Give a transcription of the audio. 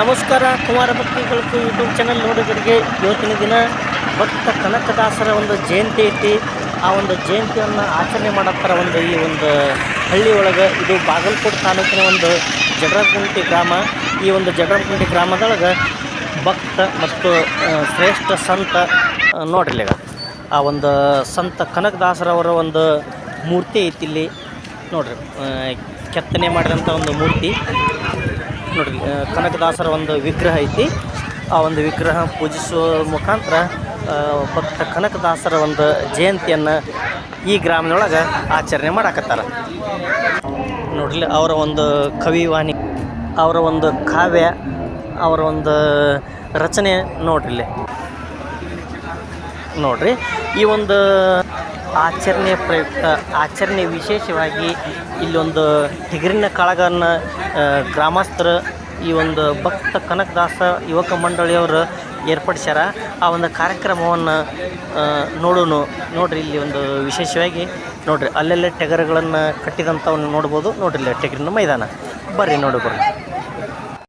ನಮಸ್ಕಾರ, ಕುಮಾರ ಭಕ್ತಿಗಳಿಗೆ ಯೂಟ್ಯೂಬ್ ಚಾನಲ್ ನೋಡೋದರಿಗೆ ಇವತ್ತಿನ ದಿನ ಭಕ್ತ ಕನಕದಾಸರ ಒಂದು ಜಯಂತಿ ಐತಿ. ಆ ಒಂದು ಜಯಂತಿಯನ್ನು ಆಚರಣೆ ಮಾಡತ್ತಾರ ಒಂದು ಈ ಒಂದು ಹಳ್ಳಿ ಒಳಗೆ. ಇದು ಬಾಗಲಕೋಟೆ ತಾಲೂಕಿನ ಒಂದು ಜಡರಗುಂಟಿ ಗ್ರಾಮ. ಈ ಒಂದು ಜಡರಗುಂಟಿ ಗ್ರಾಮದೊಳಗೆ ಭಕ್ತ ಮತ್ತು ಶ್ರೇಷ್ಠ ಸಂತ ನೋಡ್ರಿ ಆ ಒಂದು ಸಂತ ಕನಕದಾಸರವರ ಒಂದು ಮೂರ್ತಿ ಐತಿ ಇಲ್ಲಿ. ನೋಡ್ರಿ ಕೆತ್ತನೆ ಮಾಡಿದಂಥ ಒಂದು ಮೂರ್ತಿ. ನೋಡ್ರಿ ಆ, ಕನಕದಾಸರ ಒಂದು ವಿಗ್ರಹ ಐತಿ. ಆ ಒಂದು ವಿಗ್ರಹ ಪೂಜಿಸುವ ಮುಖಾಂತರ ಭಕ್ತ ಕನಕದಾಸರ ಒಂದು ಜಯಂತಿಯನ್ನು ಈ ಗ್ರಾಮದೊಳಗೆ ಆಚರಣೆ ಮಾಡಾಕತ್ತಾರ. ನೋಡ್ರಿ ಅವರ ಒಂದು ಕವಿವಾಣಿ ಅವರ ಒಂದು ಕಾವ್ಯ ಅವರ ಒಂದು ರಚನೆ ನೋಡ್ರಿ ನೋಡ್ರಿ ಈ ಒಂದು ಆಚರಣೆ ಪ್ರಯುಕ್ತ ಆಚರಣೆ ವಿಶೇಷವಾಗಿ ಇಲ್ಲೊಂದು ಟಗರಿನ ಕಾಳಗನ್ನು ಗ್ರಾಮಸ್ಥರು, ಈ ಒಂದು ಭಕ್ತ ಕನಕದಾಸ ಯುವಕ ಮಂಡಳಿಯವರು ಏರ್ಪಡಿಸ್ಯಾರ. ಆ ಒಂದು ಕಾರ್ಯಕ್ರಮವನ್ನು ನೋಡೋಣ ನೋಡ್ರಿ ಇಲ್ಲಿ ಒಂದು ವಿಶೇಷವಾಗಿ ನೋಡ್ರಿ. ಅಲ್ಲೆಲ್ಲೇ ಟಗರುಗಳನ್ನು ಕಟ್ಟಿದಂಥವನ್ನು ನೋಡ್ಬೋದು. ನೋಡ್ರಿ ಇಲ್ಲಿ ಟೆಗರಿನ ಮೈದಾನ. ಬರ್ರಿ ನೋಡಿ ಬರ್ರಿ.